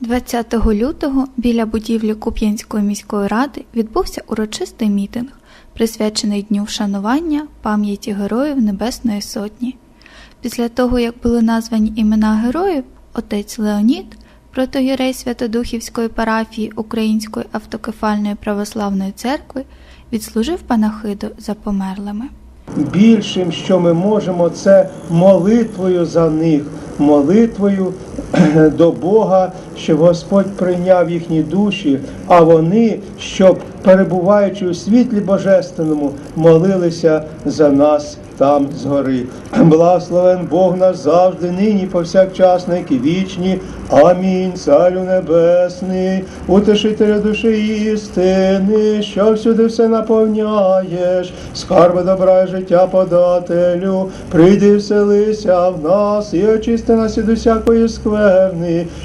20 лютого біля будівлі Куп'янської міської ради відбувся урочистий мітинг, присвячений Дню вшанування пам'яті героїв Небесної Сотні. Після того, як були названі імена героїв, отець Леонід, протоєрей Святодухівської парафії Української автокефальної православної церкви, відслужив панахиду за померлими. Більшим, що ми можемо, це молитвою за них, молитвою до Бога, щоб Господь прийняв їхні душі, а вони, щоб, перебуваючи у світлі Божественному, молилися за нас там згори. Благословен Бог нас завжди, нині, повсякчас, на віки вічні. Амінь, Царю Небесний, утешителя душі істини, що всюди все наповняєш, скарби добра і життя подателю, прийди вселися в нас і очисти нас від усякої скверни,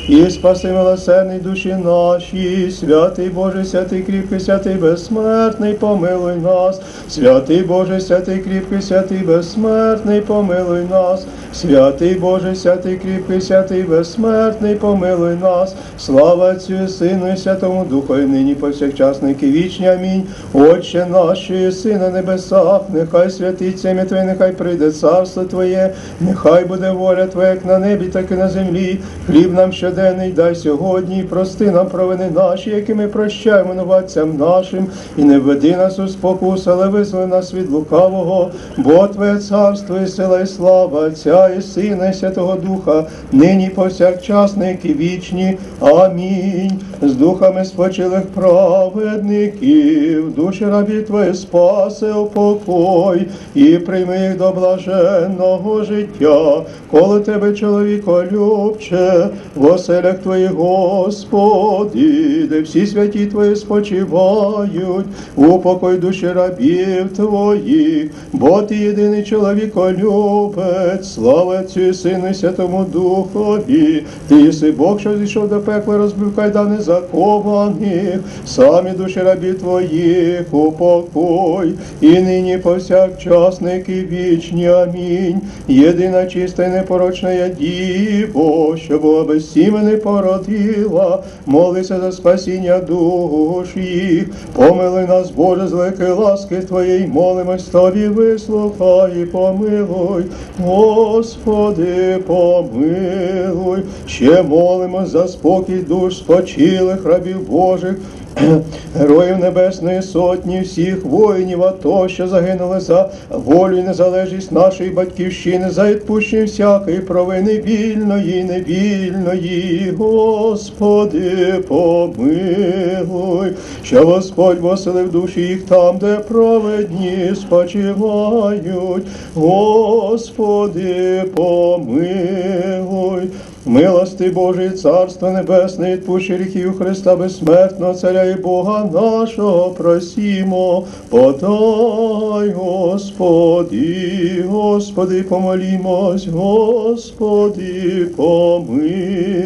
і спаси милосердний душі наші, святий Боже, святий кріпкий, святий безсмертний, помилуй нас, святий Боже, святий кріпкий, святий безсмертний, помилуй нас, святий Боже, святий кріпкий, святий безсмертний, помилуй нас, слава і Сину і Святому Духу, і нині повсякчас, на віки вічні. Амінь. Отче наш, що єси на небесах, нехай святиться ім'я Твоє, нехай прийде царство Твоє, нехай буде воля Твоя, як на небі, так і на землі. Хліб нам щоденний дай сьогодні, і прости нам провини наші, які ми прощаємо новадцям нашим, і не введи нас у спокусу, але визволи нас від лукавого, бо Твоє царство і сила, і слава Отця і Сина, і Святого Духа, нині повсякчас, на віки вічні. Амінь. З духами спочилих праведників, душі рабі Твої спаси упокой, і прийми їх до блаженного життя, коли тебе, чоловіко, любче, в оселях Твоїх, Господи, де всі святі Твої спочивають, упокой душі рабів Твоїх, бо Ти єдиний чоловіколюбець, слава Отцю і Сину і Святому Духові, Ти єси Бог, що зійшов до пекла, розбив кайдани закованих, самі душі рабів Твоїх упокой, і нині повсякчасники вічні. Амінь. Єдина чиста й непорочна я діво, що Бога без сімени породила, молися за спасіння душ їх, помили нас, Боже, з великої ласки Твоєї, молимось Тобі, вислухай і помилуй, Господи, помилуй, ще молимо за спокій душ спочилих рабів Божих. Героїв Небесної Сотні, всіх воїнів АТО, що загинули за волю і незалежність нашої батьківщини, за відпущення всякої провини вільної, і невільної, Господи, помилуй, що Господь воселив душі їх там, де праведні спочивають, Господи, помилуй. Милости Божої, Царство Небесне, відпущи ріхів Христа безсмертного, Царя і Бога нашого просімо, подай, Господи, Господи, помолімось, Господи, помилуй,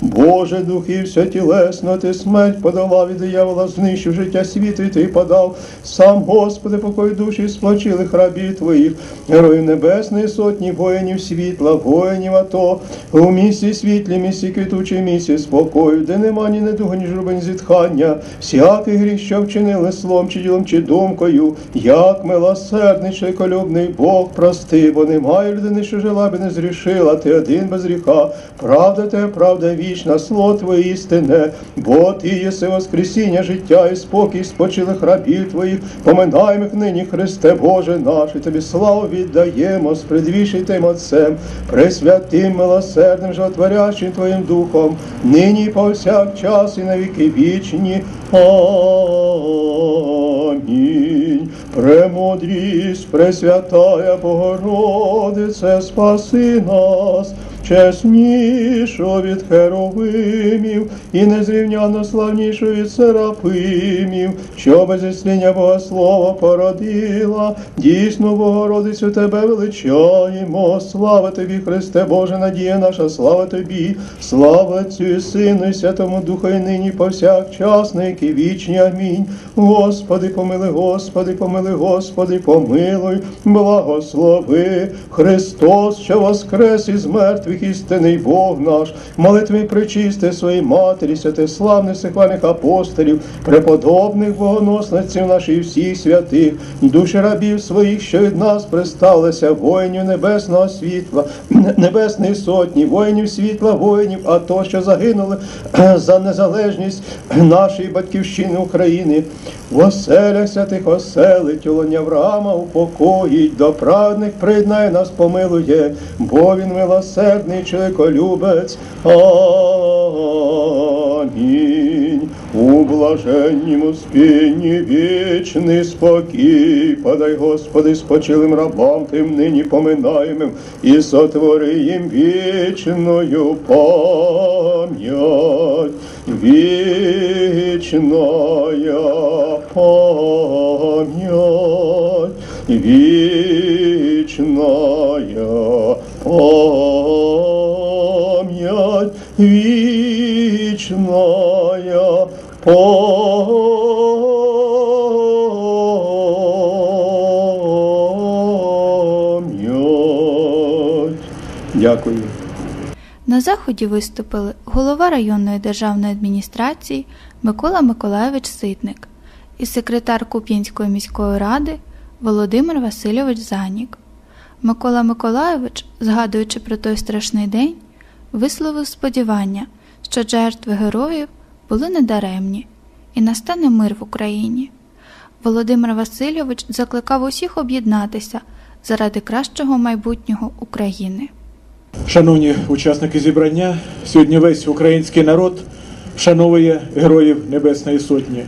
Боже, духи все тілесно, ти смерть подала від диявола, знищив життя світу, і ти подав. Сам, Господи, покой душі сплочилих рабів Твоїх, героїв Небесної сотні, воїнів світла, воїнів АТО, у місці світлі, місці квітучій, місці спокою, де нема ні недуга, ні журби, зітхання, всякий гріх, що вчинили словом, чи ділом, чи думкою, як милосердний, шейколюбний Бог прости, бо немає людини, що жила би не зрішила, ти один без гріха, правда те, правда вічна, слово Твоє істине, бо Ти єси воскресіння, життя і спокій спочилих рабів Твоїх, поминаємо їх нині, Христе Боже наш, і Тобі славу віддаємо з предвішитим Отцем, пресвятим милосердним, животворящим Твоїм Духом, нині повсякчас і на віки вічні. Амінь. Премудрість, Пресвятая Богородице, спаси нас, чеснішу від херовимів і незрівняно славнішу від серафимів, що без існення Богослова породила, дійсну Богородицю Тебе величаємо, слава Тобі, Христе Боже, надія наша, слава Тобі, слава і Сину, і Святому Духу, і нині повсякчас, які вічні. Амінь. Господи, помили, Господи, помили, Господи, помилуй, благослови Христос, що воскрес із мертвих святих істинний Бог наш, молитві причисти своїй матері, святиславних сихвальних апостолів, преподобних богоносниців наших всіх святих, душі рабів своїх, що від нас присталися, воїнів небесного світла, небесної сотні, воїнів світла, воїнів, а то, що загинули за незалежність нашої батьківщини України. В оселях святих оселить, олоня Авраама упокоїть, до праведних приєднає нас помилує, бо він милосердний чоловіколюбець. Амінь. У блаженнім спінні вічний спокій, подай, Господи, спочилим рабам тим нині поминаємим, і сотвори їм вічною пам'ять, вічная пам'ять, вічная пам'ять, вічная пам'ять. Дякую. На заході виступили голова районної державної адміністрації Микола Миколайович Ситник і секретар Куп'янської міської ради Володимир Васильович Занік. Микола Миколайович, згадуючи про той страшний день, висловив сподівання, що жертви героїв були недаремні і настане мир в Україні. Володимир Васильович закликав усіх об'єднатися заради кращого майбутнього України. Шановні учасники зібрання, сьогодні весь український народ вшановує героїв Небесної Сотні.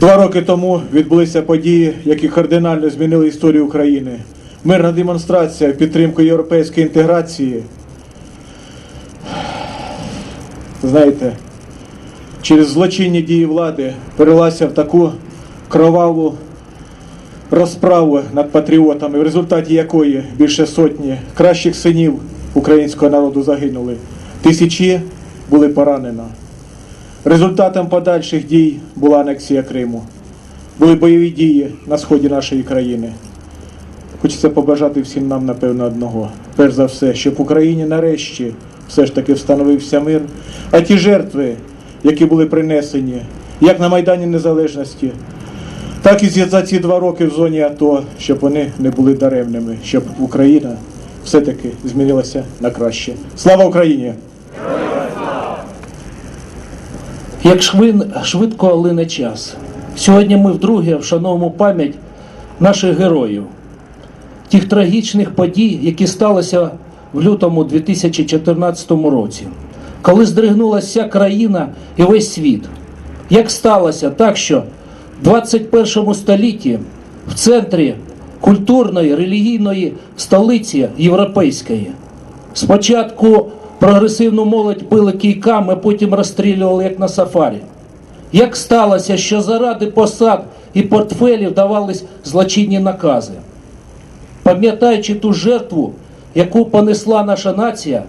Два роки тому відбулися події, які кардинально змінили історію України. Мирна демонстрація в підтримку європейської інтеграції. Знаєте, через злочинні дії влади перелася в таку кроваву розправу над патріотами, в результаті якої більше сотні кращих синів українського народу загинули. Тисячі були поранено. Результатом подальших дій була анексія Криму. Були бойові дії на сході нашої країни. Хочеться побажати всім нам, напевно, одного. Перш за все, щоб в Україні нарешті все ж таки встановився мир. А ті жертви, які були принесені, як на Майдані Незалежності, так і за ці два роки в зоні АТО, щоб вони не були даремними, щоб Україна все-таки змінилася на краще. Слава Україні! Як швин, швидко лине час. Сьогодні ми вдруге вшановуємо пам'ять наших героїв, тих трагічних подій, які сталися в лютому 2014 році, коли здригнулася країна і весь світ. Як сталося так, що в 21 столітті в центрі культурної, релігійної столиці європейської спочатку прогресивну молодь били кійками, потім розстрілювали як на сафарі. Як сталося, що заради посад і портфелів давались злочинні накази? Пам'ятаючи ту жертву, яку понесла наша нація,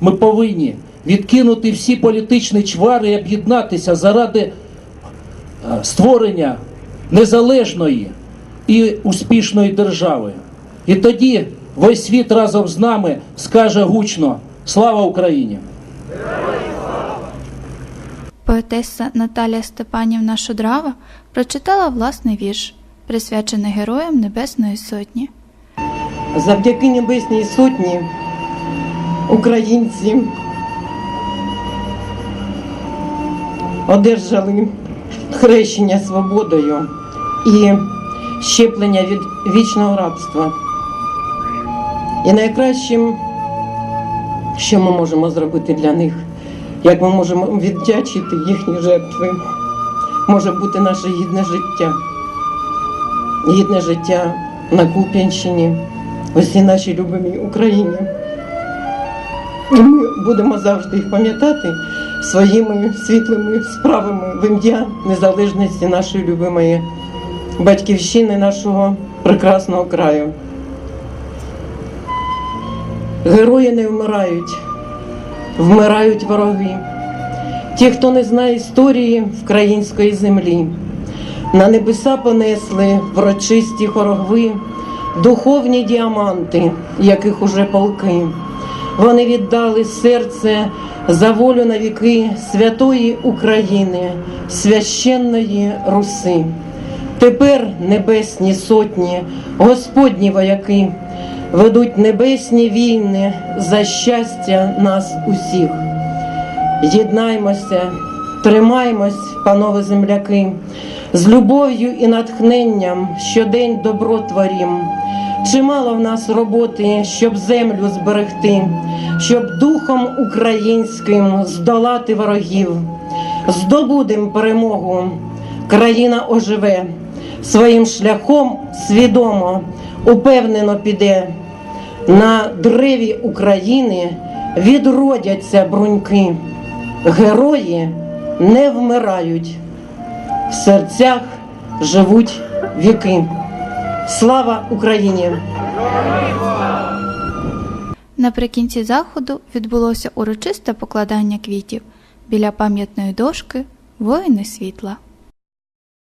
ми повинні відкинути всі політичні чвари і об'єднатися заради е, створення незалежної і успішної держави. І тоді весь світ разом з нами скаже гучно Слава Україні! Поетеса Наталія Степанівна Шудрава прочитала власний вірш, присвячений героям Небесної Сотні. Завдяки Небесній Сотні українці одержали хрещення свободою і щеплення від вічного рабства. І найкращим, що ми можемо зробити для них, як ми можемо віддячити їхні жертви, може бути наше гідне життя, гідне життя на Куп'янщині, усій нашій любимій Україні. І ми будемо завжди їх пам'ятати своїми світлими справами в ім'я незалежності нашої любимої батьківщини, нашого прекрасного краю. Герої не вмирають, вмирають вороги. Ті, хто не знає історії української землі, на небеса понесли врочисті хорогви, духовні діаманти, яких уже полки. вони віддали серце за волю на віки святої України, священної Руси. Тепер небесні сотні, Господні вояки ведуть небесні війни за щастя нас усіх. Єднаймося, тримаймось, панове земляки, з любов'ю і натхненням щодень добро творім. Чимало в нас роботи, щоб землю зберегти, щоб духом українським здолати ворогів. Здобудем перемогу, країна оживе, своїм шляхом свідомо, упевнено піде. На древі України відродяться бруньки. Герої не вмирають, в серцях живуть віки. Слава Україні! Наприкінці заходу відбулося урочисте покладання квітів біля пам'ятної дошки Воїни світла.